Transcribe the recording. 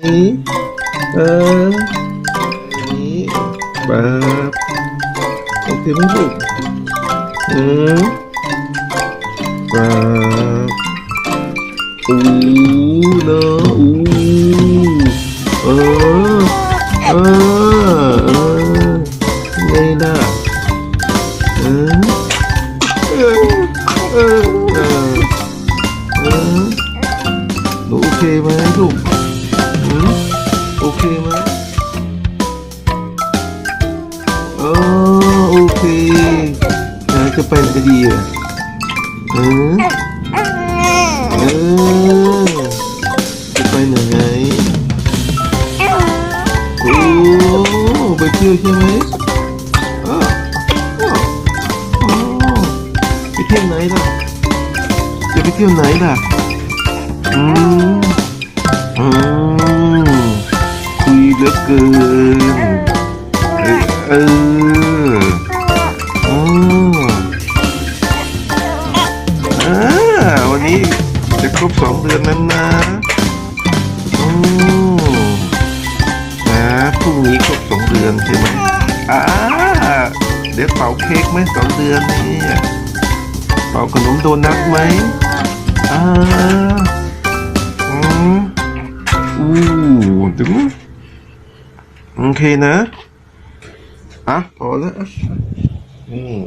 นี้เออนี้แบบโอเคไหมลูกอืมแบบอู้เนอ โอเคไหมเออโอเคนะจะไปไหนก็ดีอะเออเออจะไปไหนไงโอ้ไปเที่ยวใช่ไหมอ้าวอ้าวอ้าวไปเที่ยวไหนล่ะจะไปเที่ยวไหนล่ะอืม เหลือเกิน เออเอออ่าวันนี้จะครบสองเดือนนั้นนะอืมนะพรุ่งนี้ครบสองเดือนใช่ไหมอ่าเดี๋ยวเป่าเค้กไหมสองเดือนนี่เป่าขนมโดนัทไหมอ่าอืมอู้ถึง โอเคนะ อะ พอแล้วอะอืม